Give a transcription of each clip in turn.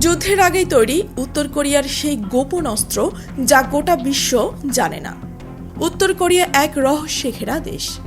যুদ্ধের আগেই তৈরি উত্তর কোরিয়ার সেই গোপন অস্ত্র যা গোটা বিশ্ব জানে না। উত্তর কোরিয়া এক রহস্যে ঘেরা দেশ।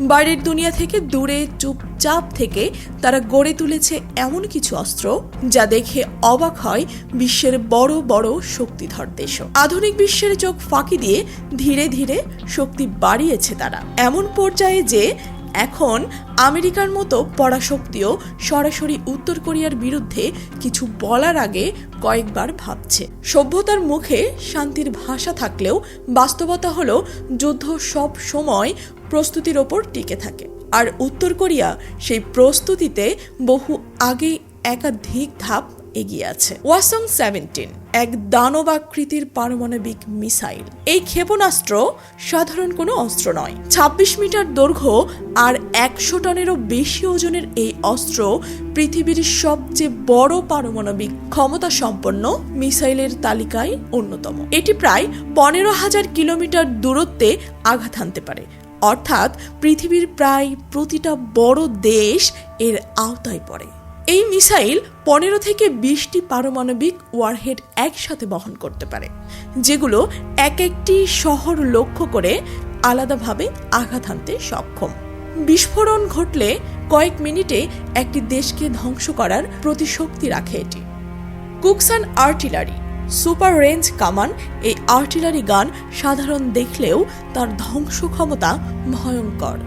বাইরের দুনিয়া থেকে দূরে, চুপচাপ থেকে তারা গড়ে তুলেছে এমন কিছু অস্ত্র যা দেখে অবাক হয় বিশ্বের বড় বড় শক্তিধর দেশও। আধুনিক বিশ্বের চোখ ফাঁকি দিয়ে ধীরে ধীরে শক্তি বাড়িয়েছে তারা। এমন পর্যায়ে যে এখন আমেরিকার মতো পরাশক্তিও সরাসরি উত্তর কোরিয়ার বিরুদ্ধে কিছু বলার আগে কয়েকবার ভাবছে। সভ্যতার মুখে শান্তির ভাষা থাকলেও বাস্তবতা হলো যুদ্ধ সব সময় প্রস্তুতির ওপর টিকে থাকে। আর উত্তর কোরিয়া সেই প্রস্তুতিতে বহু আগে একাধিক ধাপ এগিয়ে আছে। ওয়াসং সেভেন্টিন, এক দানবাকৃতির পারমাণবিক মিসাইল। এই ক্ষেপণাস্ত্র সাধারণ কোনো অস্ত্র নয়। ২৬ মিটার দৈর্ঘ্য আর একশো টনেরও বেশি ওজনের এই অস্ত্র পৃথিবীর সবচেয়ে বড় পারমাণবিক ক্ষমতা সম্পন্ন মিসাইলের তালিকায় অন্যতম। এটি প্রায় পনেরো হাজার কিলোমিটার দূরত্বে আঘাত হানতে পারে। অর্থাৎ পৃথিবীর প্রায় প্রতিটা বড় দেশ এর আওতায় পড়ে। এই মিসাইল পনেরো থেকে বিশটি পারমাণবিক ওয়ারহেড একসাথে বহন করতে পারে, যেগুলো এক একটি শহর লক্ষ্য করে আলাদাভাবে আঘাত হানতে সক্ষম। বিস্ফোরণ ঘটলে কয়েক মিনিটে একটি দেশকে ধ্বংস করার প্রতিশক্তি রাখে এটি। কুকসান আর্টিলারি, সুপার রেঞ্জ কামান এই আর্টিলারি গান সাধারণ দেখলেও তার ধ্বংস ক্ষমতা ভয়ঙ্কর।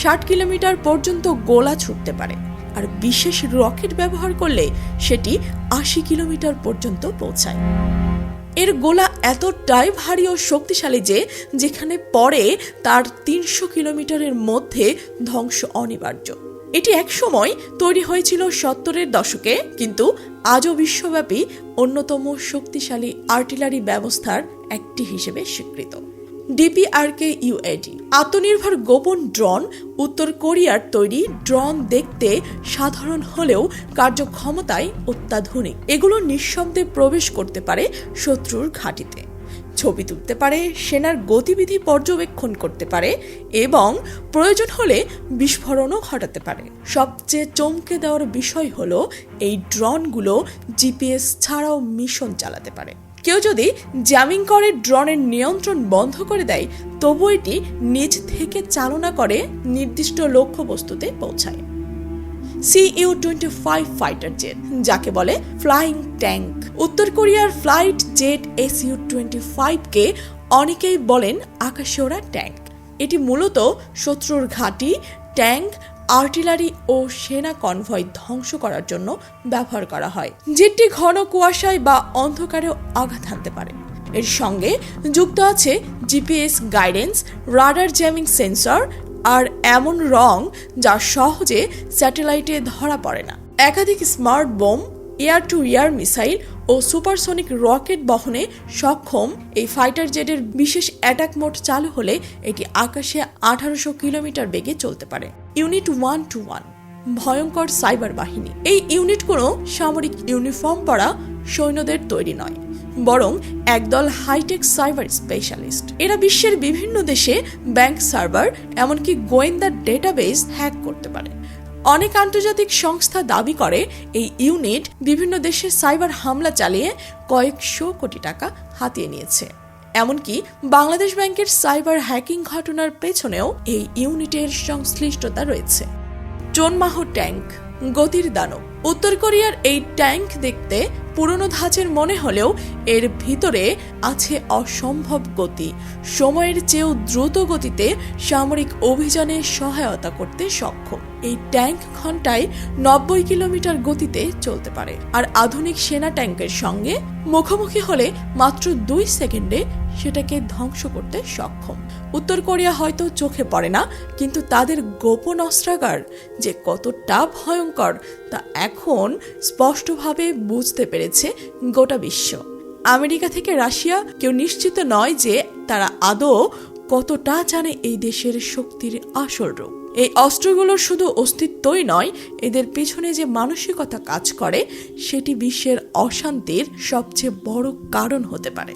ষাট কিলোমিটার পর্যন্ত গোলা ছুটতে পারে। আর বিশেষ রকেট ব্যবহার করলে সেটি আশি কিলোমিটার পর্যন্ত পৌঁছায়। এর গোলা এতটাই ভারী ও শক্তিশালী যে যেখানে পড়ে তার তিনশো কিলোমিটারের মধ্যে ধ্বংস অনিবার্য। এটি একসময় তৈরি হয়েছিল সত্তরের দশকে, কিন্তু আজও বিশ্বব্যাপী অন্যতম শক্তিশালী আর্টিলারি ব্যবস্থার একটি হিসেবে স্বীকৃত। ডিপিআরকে ইউএডি আত্মনির্ভর গোপন ড্রোন উত্তর কোরিয়ার তৈরি ড্রোন দেখতে সাধারণ হলেও কার্যক্ষমতায় অত্যাধুনিক। এগুলো নিঃশব্দে প্রবেশ করতে পারে শত্রুর ঘাঁটিতে। ছবি তুলতে পারে, সেনার গতিবিধি পর্যবেক্ষণ করতে পারে এবং প্রয়োজন হলে বিস্ফোরণও ঘটাতে পারে। সবচেয়ে চমকে দেওয়ার বিষয় হলো এই ড্রোনগুলো জিপিএস ছাড়াও মিশন চালাতে পারে। কেউ যদি জ্যামিং করে ড্রোনের নিয়ন্ত্রণ বন্ধ করে দেয়, তবু এটি নিজ থেকে চালনা করে নির্দিষ্ট লক্ষ্যবস্তুতে পৌঁছায়। SU twenty five fighter jet যাকে বলে ফ্লাইং ট্যাঙ্ক উত্তর কোরিয়ার ফ্লাইট জেট এসইউ টোয়েন্টি ফাইভকে অনেকেই বলেন আকাশে ট্যাঙ্ক। এটি মূলত শত্রুর ঘাঁটি, ট্যাঙ্ক, আর্টিলারি ও সেনা কনভয় ধ্বংস করার জন্য ব্যবহার করা হয়। যেটি ঘন কুয়াশায় বা অন্ধকারেও আঘাত হানতে পারে। এর সঙ্গে যুক্ত আছে GPS guidance, radar jamming sensor আর এমন রং যা সহজে স্যাটেলাইটে ধরা পড়ে না। একাধিক smart bomb air to air missile O supersonic rocket বহনে সক্ষম এই ফাইটার জেটের বিশেষ অ্যাটাক মোড চালু হলে এটি আকাশে আঠারোশো কিলোমিটার বেগে চলতে পারে। ইউনিট ওয়ান টু ওয়ান ভয়ঙ্কর সাইবার বাহিনী। এই ইউনিট কোনো সামরিক ইউনিফর্ম পরা সৈন্যদের তৈরি নয় বরং একদল হাইটেক সাইবার স্পেশালিস্ট এরা বিশ্বের বিভিন্ন দেশে ব্যাংক সার্ভার এমনকি গোয়েন্দা ডেটাবেস হ্যাক করতে পারে। অনেক আন্তর্জাতিক সংস্থা দাবি করে, এই ইউনিট বিভিন্ন দেশে সাইবার হামলা চালিয়ে কয়েকশো কোটি টাকা হাতিয়ে নিয়েছে। এমনকি বাংলাদেশ ব্যাংকের সাইবার হ্যাকিং ঘটনার পেছনেও এই ইউনিটের সংশ্লিষ্টতা রয়েছে। চোনমাহ ট্যাঙ্ক গতির দানব। উত্তর কোরিয়ার এই ট্যাঙ্ক দেখতে পুরনো ধাঁচের মনে হলেও এর ভিতরে আছে অসম্ভব গতি। সময়ের চেয়েও দ্রুত গতিতে সামরিক অভিযানে সহায়তা করতে সক্ষম। এই ট্যাঙ্ক ঘন্টায় নব্বই কিলোমিটার গতিতে চলতে পারে। আর আধুনিক সেনা ট্যাঙ্কের সঙ্গে মুখোমুখি হলে মাত্র দুই সেকেন্ডে সেটাকে ধ্বংস করতে সক্ষম। উত্তর কোরিয়া হয়তো চোখে পড়ে না, কিন্তু তাদের গোপন অস্ত্রাগার যে কতটা ভয়ঙ্কর, তা এখন স্পষ্টভাবে বুঝতে পেরেছে গোটা বিশ্ব। আমেরিকা থেকে রাশিয়া কেউ নিশ্চিত নয় যে তারা আদৌ কতটা জানে এই দেশের শক্তির আসল রূপ। এই অস্ত্রগুলোর শুধু অস্তিত্বই নয়, এদের পেছনে যে মানসিকতা কাজ করে, সেটি বিশ্বের অশান্তির সবচেয়ে বড় কারণ হতে পারে।